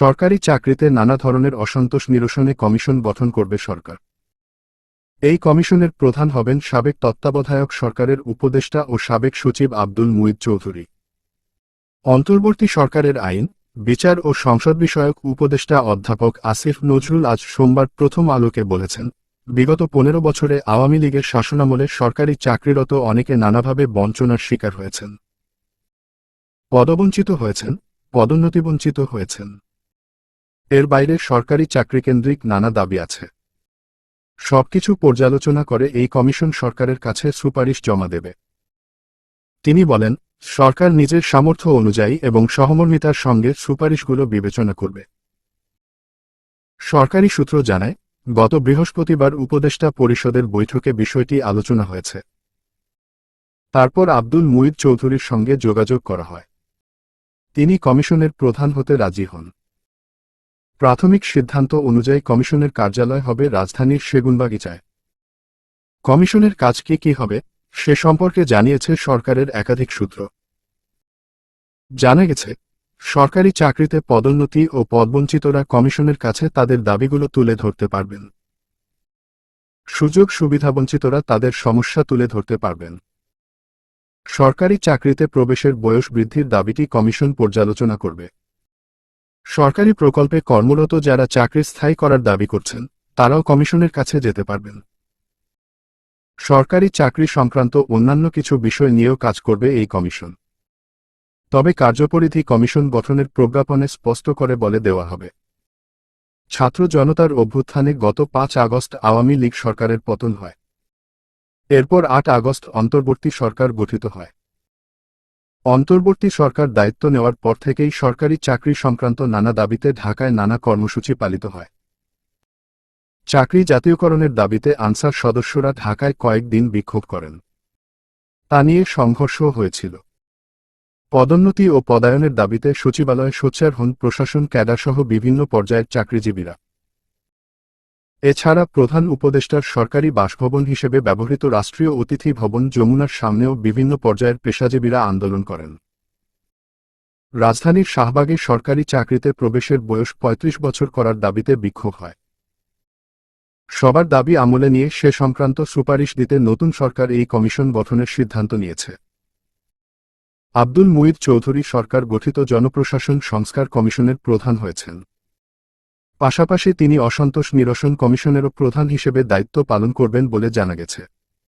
সরকারি চাকরিতে নানা ধরনের অসন্তোষ নিরসনে কমিশন গঠন করবে সরকার। এই কমিশনের প্রধান হবেন সাবেক তত্ত্বাবধায়ক সরকারের উপদেষ্টা ও সাবেক সচিব আব্দুল মুইদ চৌধুরী। অন্তর্বর্তী সরকারের আইন, বিচার ও সংসদ বিষয়ক উপদেষ্টা অধ্যাপক আসিফ নজরুল আজ সোমবার প্রথম আলোকে বলেছেন, বিগত পনেরো বছরে আওয়ামী লীগের শাসনামলে সরকারি চাকরিরত অনেকে নানাভাবে বঞ্চনার শিকার হয়েছেন। পদবঞ্চিত হয়েছেন, পদোন্নতিবঞ্চিত হয়েছেন। এর বাইরে সরকারি চাকরিকেন্দ্রিক নানা দাবি আছে। সবকিছু পর্যালোচনা করে এই কমিশন সরকারের কাছে সুপারিশ জমা দেবে। তিনি বলেন, সরকার নিজের সামর্থ্য অনুযায়ী এবং সহমর্মিতার সঙ্গে সুপারিশগুলো বিবেচনা করবে। সরকারি সূত্র জানায়, গত বৃহস্পতিবার উপদেষ্টা পরিষদের বৈঠকে বিষয়টি আলোচনা হয়েছে। তারপর আব্দুল মুইদ চৌধুরীর সঙ্গে যোগাযোগ করা হয়। তিনি কমিশনের প্রধান হতে রাজি হন। প্রাথমিক সিদ্ধান্ত অনুযায়ী কমিশনের কার্যালয় হবে রাজধানীর সেগুনবাগিচায়। কমিশনের কাজ কি কি হবে, সে সম্পর্কে জানিয়েছে সরকারের একাধিক সূত্র। জানা গেছে, সরকারি চাকরিতে পদোন্নতি ও পদবঞ্চিতরা কমিশনের কাছে তাদের দাবিগুলো তুলে ধরতে পারবেন। সুযোগ সুবিধাবঞ্চিতরা তাদের সমস্যা তুলে ধরতে পারবেন। সরকারি চাকরিতে প্রবেশের বয়স বৃদ্ধির দাবিটি কমিশন পর্যালোচনা করবে। সরকারি প্রকল্পে কর্মরত যারা চাকরি স্থায়ী করার দাবি করছেন, তারাও কমিশনের কাছে যেতে পারবেন। সরকারি চাকরি সংক্রান্ত অন্যান্য কিছু বিষয় নিয়েও কাজ করবে এই কমিশন। তবে কার্যপরিধি কমিশন গঠনের প্রজ্ঞাপনে স্পষ্ট করে বলে দেওয়া হবে। ছাত্র জনতার অভ্যুত্থানে গত পাঁচ আগস্ট আওয়ামী লীগ সরকারের পতন হয়। এরপর আট আগস্ট অন্তর্বর্তী সরকার গঠিত হয়। অন্তর্বর্তী সরকার দায়িত্ব নেওয়ার পর থেকেই সরকারি চাকরি সংক্রান্ত নানা দাবিতে ঢাকায় নানা কর্মসূচি পালিত হয়। চাকরি জাতীয়করণের দাবিতে আনসার সদস্যরা ঢাকায় কয়েকদিন বিক্ষোভ করেন। তা নিয়ে সংঘর্ষ হয়েছিল। পদোন্নতি ও পদায়নের দাবিতে সচিবালয়ে সোচ্চার হন প্রশাসন, ক্যাডারসহ বিভিন্ন পর্যায়ের চাকরিজীবীরা। এছাড়া প্রধান উপদেষ্টার সরকারি বাসভবন হিসেবে ব্যবহৃত রাষ্ট্রীয় অতিথি ভবন যমুনার সামনেও বিভিন্ন পর্যায়ের পেশাজীবীরা আন্দোলন করেন। রাজধানীর শাহবাগে সরকারি চাকরিতে প্রবেশের বয়স ৩৫ বছর করার দাবিতে বিক্ষোভ হয়। সবার দাবি আমলে নিয়ে সে সংক্রান্ত সুপারিশ দিতে নতুন সরকার এই কমিশন গঠনের সিদ্ধান্ত নিয়েছে। আব্দুল মুইদ চৌধুরী সরকার গঠিত জনপ্রশাসন সংস্কার কমিশনের প্রধান হয়েছেন। পাশাপাশি তিনি অসন্তোষ নিরসন কমিশনেরও প্রধান হিসেবে দায়িত্ব পালন করবেন বলে জানা গেছে।